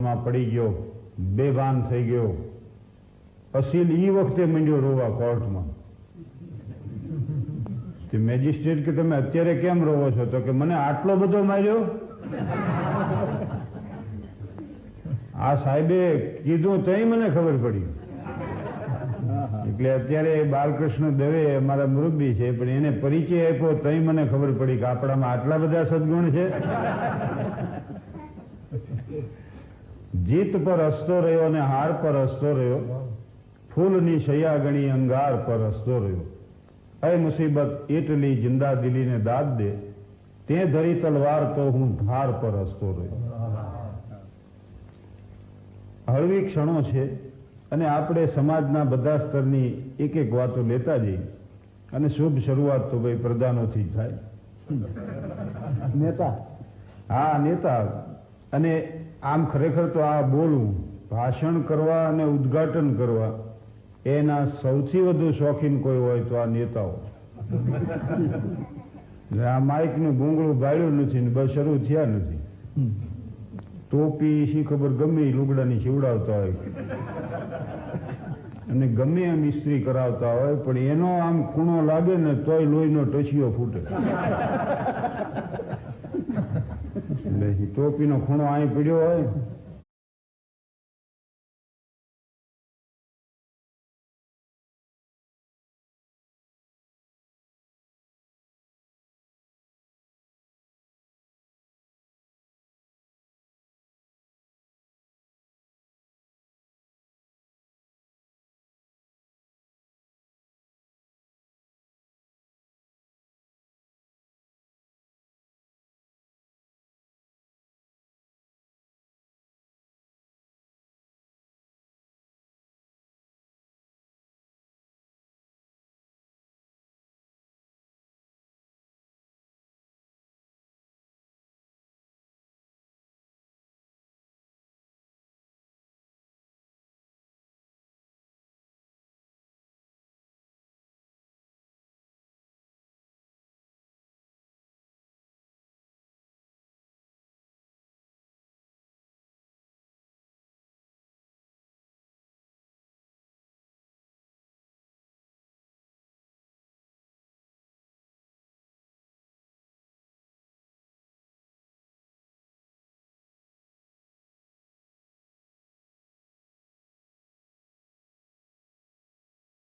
માં પડી ગયો, બેભાન થઈ ગયો. અસીલ ઈ વખતે મંડ્યો રોવા કોર્ટમાં. તે મેજિસ્ટ્રેટ કે તમે અત્યારે કેમ રોવો છો? તો કે મને આટલો બધો માર્યો? આ સાહેબે કીધું તઈ મને ખબર પડી. એટલે અત્યારે બાલકૃષ્ણ દવે અમારા મુરબ્બી છે, પણ એને પરિચય આપ્યો તઈ મને ખબર પડી કે આપણામાં આટલા બધા સદગુણ છે. જીત પર હસતો રહ્યો અને હાર પર હસતો રહ્યો. ફૂલની શૈયા ગણી અંગાર પર હસતો રહ્યો. એ મુસીબત એટલી જિંદા દિલીને દાદ દે. તે ધરી તલવાર તો હું ધાર પર હસતો રહ્યો. હળવી ક્ષણો છે અને આપણે સમાજના બધા સ્તરની એક એક વાતો લેતા જઈએ. અને શુભ શરૂઆત તો ભાઈ પ્રધાનોથી જ થાય. નેતા. હા નેતા. અને આમ ખરેખર તો આ બોલવું ભાષણ કરવા અને ઉદ્ઘાટન કરવા, એના સૌથી વધુ શોખીન કોઈ હોય તો આ નેતાઓ. આ માઇકનું ગુંગળું ગાળ્યું નથી ને બસ શરૂ થયા નથી. ટોપી શી ખબર ગમે એ લુગડાની શિવડાવતા હોય. અને ગમે એમ ઇસ્ત્રી કરાવતા હોય, પણ એનો આમ ખૂણો લાગે ને તોય લોહીનો ટચિયો ફૂટે. टोपी नो खूणो आई पीड़ियो है